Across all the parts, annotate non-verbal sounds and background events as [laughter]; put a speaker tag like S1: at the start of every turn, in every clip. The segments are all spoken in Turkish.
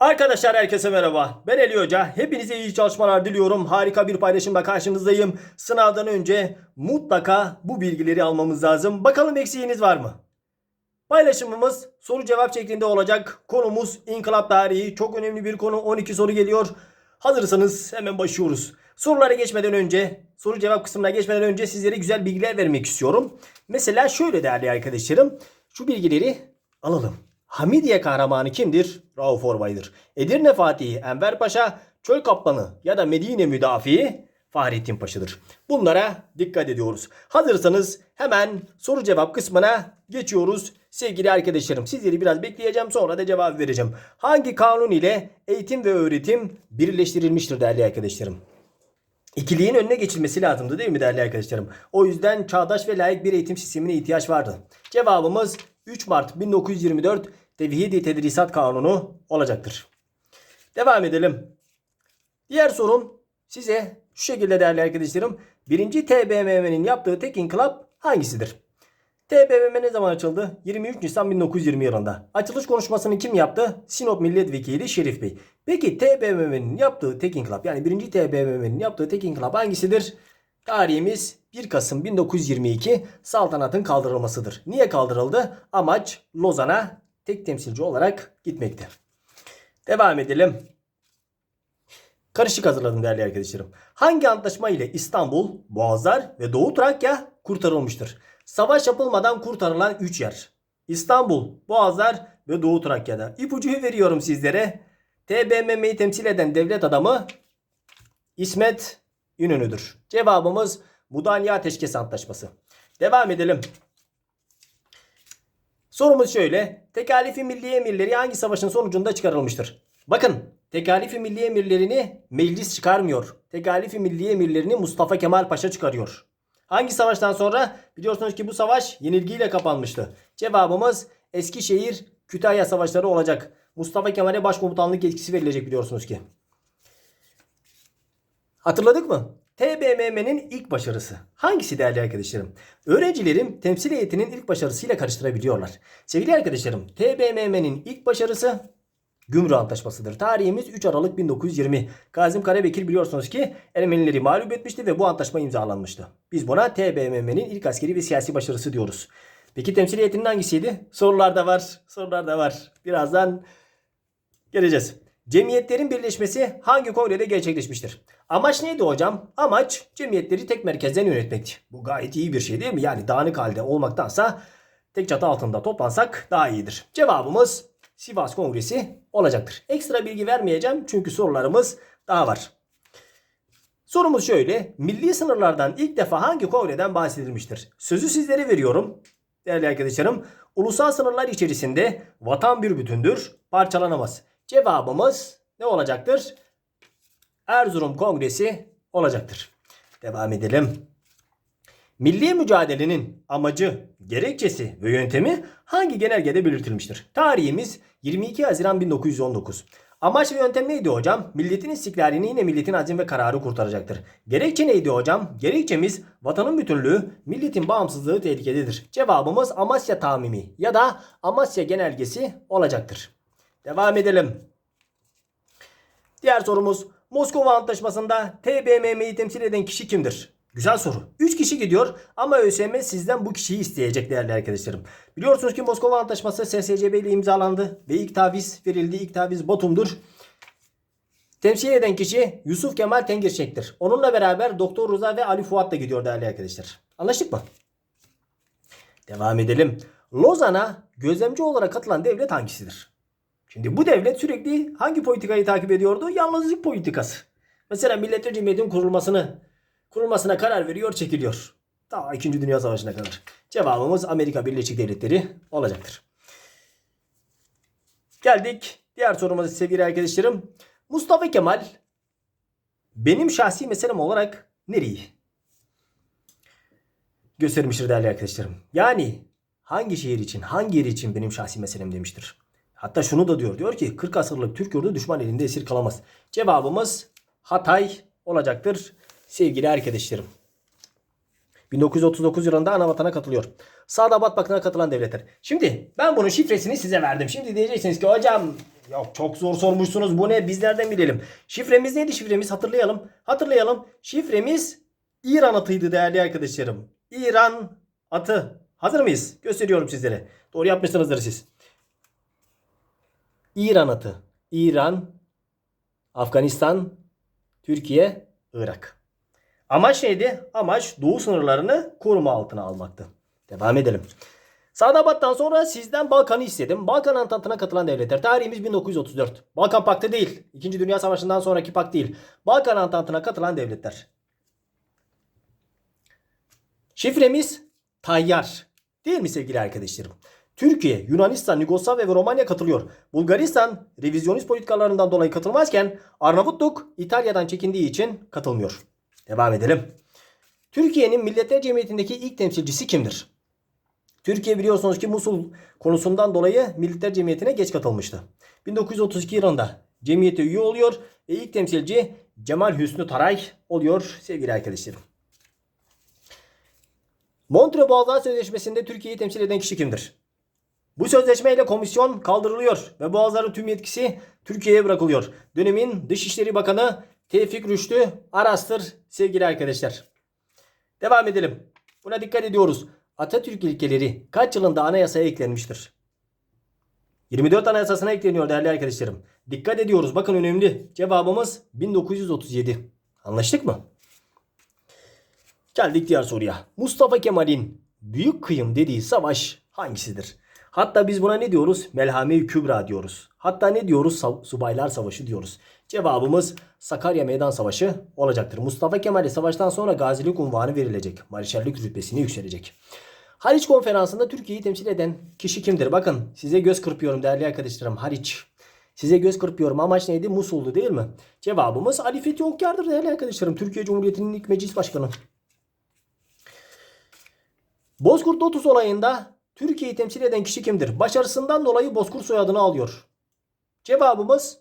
S1: Arkadaşlar herkese merhaba. Ben Eli Hoca. Hepinize iyi çalışmalar diliyorum. Harika bir paylaşımla karşınızdayım. Sınavdan önce mutlaka bu bilgileri almamız lazım. Bakalım eksiğiniz var mı? Paylaşımımız soru cevap şeklinde olacak. Konumuz inkılap tarihi. Çok önemli bir konu. 12 soru geliyor. Hazırsanız hemen başlıyoruz. Sorulara geçmeden önce, soru cevap kısmına geçmeden önce sizlere güzel bilgiler vermek istiyorum. Mesela şöyle değerli arkadaşlarım. Şu bilgileri alalım. Hamidiye kahramanı kimdir? Rauf Orbay'dır. Edirne Fatihi Enver Paşa, Çöl Kaplanı ya da Medine Müdafiği Fahrettin Paşa'dır. Bunlara dikkat ediyoruz. Hazırsanız hemen soru cevap kısmına geçiyoruz. Sevgili arkadaşlarım sizleri biraz bekleyeceğim sonra da cevap vereceğim. Hangi kanun ile eğitim ve öğretim birleştirilmiştir değerli arkadaşlarım? İkiliğin önüne geçilmesi lazımdı değil mi değerli arkadaşlarım? O yüzden çağdaş ve layık bir eğitim sistemine ihtiyaç vardı. Cevabımız 3 Mart 1924 Tevhidi Tedrisat Kanunu olacaktır. Devam edelim. Diğer sorum size şu şekilde değerli arkadaşlarım. Birinci TBMM'nin yaptığı tek inkılap hangisidir? TBMM ne zaman açıldı? 23 Nisan 1920 yılında. Açılış konuşmasını kim yaptı? Sinop Milletvekili Şerif Bey. Peki TBMM'nin yaptığı tek inkılap yani birinci TBMM'nin yaptığı tek inkılap hangisidir? Tarihimiz 1 Kasım 1922 saltanatın kaldırılmasıdır. Niye kaldırıldı? Amaç Lozan'a tek temsilci olarak gitmekti. Devam edelim. Karışık hazırladım değerli arkadaşlarım. Hangi antlaşma ile İstanbul, Boğazlar ve Doğu Trakya kurtarılmıştır? Savaş yapılmadan kurtarılan 3 yer. İstanbul, Boğazlar ve Doğu Trakya'da. İpucuyu veriyorum sizlere. TBMM'yi temsil eden devlet adamı İsmet İnönü'dür. Cevabımız Mudanya Ateşkes Antlaşması. Devam edelim. Sorumuz şöyle. Tekalifi milli emirleri hangi savaşın sonucunda çıkarılmıştır? Bakın tekalifi milli emirlerini meclis çıkarmıyor. Tekalifi milli emirlerini Mustafa Kemal Paşa çıkarıyor. Hangi savaştan sonra? Biliyorsunuz ki bu savaş yenilgiyle kapanmıştı. Cevabımız Eskişehir Kütahya savaşları olacak. Mustafa Kemal'e başkomutanlık yetkisi verilecek biliyorsunuz ki. Hatırladık mı? TBMM'nin ilk başarısı. Hangisi değerli arkadaşlarım? Öğrencilerim temsil heyetinin ilk başarısıyla karıştırabiliyorlar. Sevgili arkadaşlarım TBMM'nin ilk başarısı Gümrük Antlaşması'dır. Tarihimiz 3 Aralık 1920. Kazım Karabekir biliyorsunuz ki Ermenileri mağlup etmişti ve bu antlaşma imzalanmıştı. Biz buna TBMM'nin ilk askeri ve siyasi başarısı diyoruz. Peki temsil heyetinin hangisiydi? Sorularda var. Sorularda var. Birazdan geleceğiz. Cemiyetlerin birleşmesi hangi kongrede gerçekleşmiştir? Amaç neydi hocam? Amaç cemiyetleri tek merkezden yönetmekti. Bu gayet iyi bir şey değil mi? Yani dağınık halde olmaktansa tek çatı altında toplansak daha iyidir. Cevabımız Sivas Kongresi olacaktır. Ekstra bilgi vermeyeceğim çünkü sorularımız daha var. Sorumuz şöyle. Milli sınırlardan ilk defa hangi kongreden bahsedilmiştir? Sözü sizlere veriyorum. Değerli arkadaşlarım. Ulusal sınırlar içerisinde vatan bir bütündür, parçalanamaz. Cevabımız ne olacaktır? Erzurum Kongresi olacaktır. Devam edelim. Milli mücadelenin amacı, gerekçesi ve yöntemi hangi genelgede belirtilmiştir? Tarihimiz 22 Haziran 1919. Amaç ve yöntem neydi hocam? Milletin istiklalini yine milletin azim ve kararı kurtaracaktır. Gerekçe neydi hocam? Gerekçemiz vatanın bütünlüğü, milletin bağımsızlığı tehlikededir. Cevabımız Amasya Tamimi ya da Amasya Genelgesi olacaktır. Devam edelim. Diğer sorumuz Moskova Antlaşması'nda TBMM'yi temsil eden kişi kimdir? Güzel soru. 3 kişi gidiyor ama ÖSYM sizden bu kişiyi isteyecek değerli arkadaşlarım. Biliyorsunuz ki Moskova Antlaşması SSCB ile imzalandı ve ilk taviz verildi. İlk taviz Batum'dur. Temsil eden kişi Yusuf Kemal Tengirşek'tir. Onunla beraber Doktor Rıza ve Ali Fuat da gidiyor değerli arkadaşlar. Anlaştık mı? Devam edelim. Lozan'a gözlemci olarak katılan devlet hangisidir? Şimdi bu devlet sürekli hangi politikayı takip ediyordu? Yalnızlık politikası. Mesela Milletler Cemiyeti'nin kurulmasını kurulmasına karar veriyor, çekiliyor. Daha 2. Dünya Savaşı'na kadar. Cevabımız Amerika Birleşik Devletleri olacaktır. Geldik diğer sorumuza sevgili arkadaşlarım. Mustafa Kemal benim şahsi meselem olarak nereyi göstermiştir değerli arkadaşlarım. Yani hangi şehir için, hangi yer için benim şahsi meselem demiştir. Hatta şunu da diyor. Diyor ki 40 asırlık Türk yurdu düşman elinde esir kalamaz. Cevabımız Hatay olacaktır sevgili arkadaşlarım. 1939 yılında ana vatana katılıyor. Sadabat Bakı'na katılan devletler. Şimdi ben bunun şifresini size verdim. Şimdi diyeceksiniz ki hocam Yok çok zor sormuşsunuz. Bu ne? Biz nereden bilelim? Şifremiz neydi şifremiz? Hatırlayalım. Hatırlayalım. Şifremiz İran atıydı değerli arkadaşlarım. İran atı. Hazır mıyız? Gösteriyorum sizlere. Doğru yapmışsınızdır siz. İran atı. İran, Afganistan, Türkiye, Irak. Amaç neydi? Amaç doğu sınırlarını koruma altına almaktı. Devam edelim. Sadabat'tan sonra sizden Balkan'ı istedim. Balkan Antantı'na katılan devletler. Tarihimiz 1934. Balkan Paktı değil. İkinci Dünya Savaşı'ndan sonraki pakt değil. Balkan Antantı'na katılan devletler. Şifremiz Tayyar. Değil mi sevgili arkadaşlarım? Türkiye, Yunanistan, Yugoslavya ve Romanya katılıyor. Bulgaristan revizyonist politikalarından dolayı katılmazken Arnavutluk İtalya'dan çekindiği için katılmıyor. Devam edelim. Türkiye'nin Milletler Cemiyeti'ndeki ilk temsilcisi kimdir? Türkiye biliyorsunuz ki Musul konusundan dolayı Milletler Cemiyeti'ne geç katılmıştı. 1932 yılında cemiyete üye oluyor ve ilk temsilci Cemal Hüsnü Taray oluyor sevgili arkadaşlarım. Montreux Boğazlar Sözleşmesi'nde Türkiye'yi temsil eden kişi kimdir? Bu sözleşmeyle komisyon kaldırılıyor ve Boğazların tüm yetkisi Türkiye'ye bırakılıyor. Dönemin Dışişleri Bakanı Tevfik Rüştü Aras'tır sevgili arkadaşlar. Devam edelim. Buna dikkat ediyoruz. Atatürk ilkeleri kaç yılında anayasaya eklenmiştir? 24 anayasasına ekleniyor değerli arkadaşlarım. Dikkat ediyoruz. Bakın önemli. Cevabımız 1937. Anlaştık mı? Geldik diğer soruya. Mustafa Kemal'in büyük kıyım dediği savaş hangisidir? Hatta biz buna ne diyoruz? Melhame-i Kübra diyoruz. Hatta ne diyoruz? Sa- Subaylar Savaşı diyoruz. Cevabımız Sakarya Meydan Savaşı olacaktır. Mustafa Kemal'e savaştan sonra gazilik unvanı verilecek. Marşallik rütbesine yükselecek. Haliç Konferansı'nda Türkiye'yi temsil eden kişi kimdir? Bakın size göz kırpıyorum değerli arkadaşlarım. Haliç. Size göz kırpıyorum. Amaç neydi? Musul'du değil mi? Cevabımız Ali Fethi Okyar'dır değerli arkadaşlarım. Türkiye Cumhuriyeti'nin ilk meclis başkanı. Bozkurt Lotus olayında Türkiye'yi temsil eden kişi kimdir? Başarısından dolayı Bozkurt soyadını alıyor. Cevabımız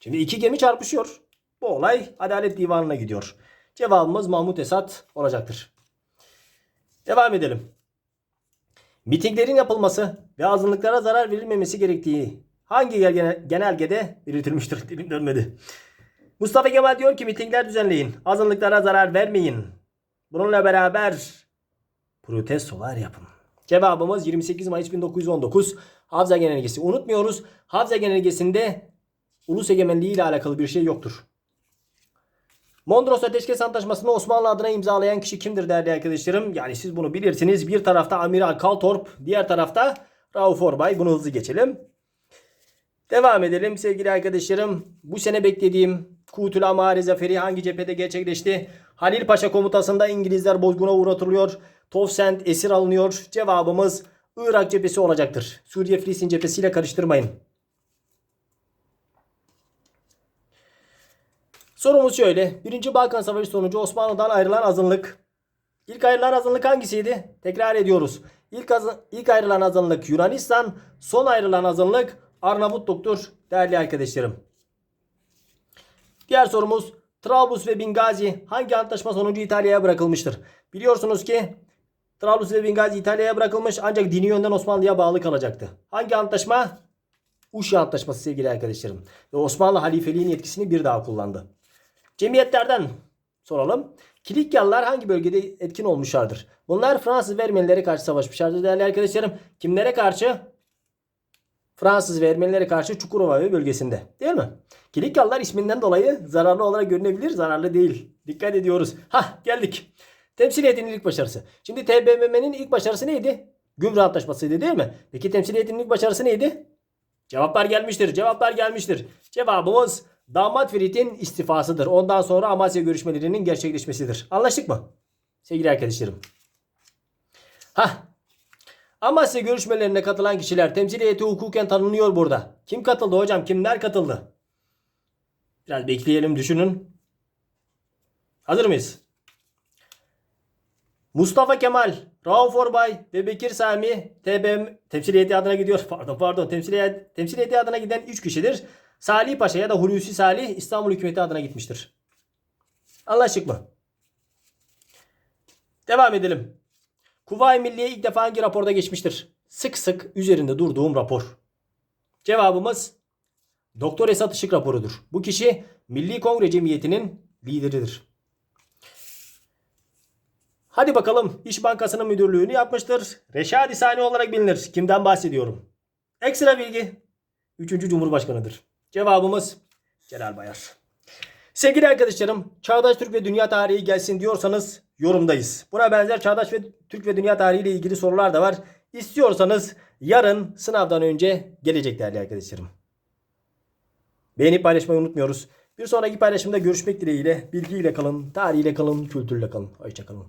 S1: Şimdi iki gemi çarpışıyor. Bu olay Adalet Divanı'na gidiyor. Cevabımız Mahmut Esat olacaktır. Devam edelim. Mitinglerin yapılması ve azınlıklara zarar verilmemesi gerektiği hangi genel- genelgede belirtilmiştir? [laughs] Dilim dönmedi. Mustafa Kemal diyor ki mitingler düzenleyin. Azınlıklara zarar vermeyin. Bununla beraber protestolar yapın. Cevabımız 28 Mayıs 1919 Havza Genelgesi. Unutmuyoruz. Havza Genelgesi'nde ulus egemenliği ile alakalı bir şey yoktur. Mondros Ateşkes Antlaşması'nı Osmanlı adına imzalayan kişi kimdir değerli arkadaşlarım? Yani siz bunu bilirsiniz. Bir tarafta Amiral Kaltorp, diğer tarafta Rauf Orbay. Bunu hızlı geçelim. Devam edelim sevgili arkadaşlarım. Bu sene beklediğim Kutül Amari Zaferi hangi cephede gerçekleşti? Halil Paşa komutasında İngilizler bozguna uğratılıyor. Tovsent esir alınıyor. Cevabımız Irak cephesi olacaktır. Suriye Filistin cephesiyle karıştırmayın. Sorumuz şöyle. Birinci Balkan Savaşı sonucu Osmanlı'dan ayrılan azınlık. İlk ayrılan azınlık hangisiydi? Tekrar ediyoruz. İlk, azı- ilk ayrılan azınlık Yunanistan, son ayrılan azınlık Arnavutluk'tur değerli arkadaşlarım. Diğer sorumuz Trablus ve Bingazi hangi antlaşma sonucu İtalya'ya bırakılmıştır? Biliyorsunuz ki Trablus ve Bingazi İtalya'ya bırakılmış ancak dini yönden Osmanlı'ya bağlı kalacaktı. Hangi antlaşma? Uşi Antlaşması sevgili arkadaşlarım. Ve Osmanlı halifeliğin yetkisini bir daha kullandı. Cemiyetlerden soralım. Kilikyalılar hangi bölgede etkin olmuşlardır? Bunlar Fransız ve Ermenilere karşı savaşmışlardır değerli arkadaşlarım. Kimlere karşı? Fransız ve Ermenilere karşı Çukurova ve bölgesinde. Değil mi? Kilikyalılar isminden dolayı zararlı olarak görünebilir. Zararlı değil. Dikkat ediyoruz. Hah geldik. Temsiliyetinin ilk başarısı. Şimdi TBMM'nin ilk başarısı neydi? Gümrük Antlaşması'ydı değil mi? Peki temsiliyetinin ilk başarısı neydi? Cevaplar gelmiştir. Cevaplar gelmiştir. Cevabımız damat Ferit'in istifasıdır. Ondan sonra Amasya görüşmelerinin gerçekleşmesidir. Anlaştık mı? Sevgili arkadaşlarım. Hah. Amasya görüşmelerine katılan kişiler temsiliyeti hukuken tanınıyor burada. Kim katıldı hocam? Kimler katıldı? Biraz bekleyelim düşünün. Hazır mıyız? Mustafa Kemal, Rauf Orbay ve Bekir Sami TBM temsiliyeti adına gidiyor. [laughs] Pardon pardon temsiliyet, temsiliyeti adına giden 3 kişidir. Salih Paşa ya da Hulusi Salih İstanbul hükümeti adına gitmiştir. Anlaştık mı? Devam edelim. Kuvayi Milliye ilk defa hangi raporda geçmiştir? Sık sık üzerinde durduğum rapor. Cevabımız Doktor Esat Işık raporudur. Bu kişi Milli Kongre Cemiyeti'nin lideridir. Hadi bakalım İş Bankası'nın müdürlüğünü yapmıştır. Reşadi Sani olarak bilinir. Kimden bahsediyorum? Ekstra bilgi. Üçüncü Cumhurbaşkanıdır. Cevabımız Celal Bayar. Sevgili arkadaşlarım, Çağdaş Türk ve Dünya Tarihi gelsin diyorsanız yorumdayız. Buna benzer Çağdaş ve Türk ve Dünya Tarihi ile ilgili sorular da var. İstiyorsanız yarın sınavdan önce gelecek değerli arkadaşlarım. Beğenip paylaşmayı unutmuyoruz. Bir sonraki paylaşımda görüşmek dileğiyle. Bilgiyle kalın, tarihiyle kalın, kültürle kalın. Hoşçakalın.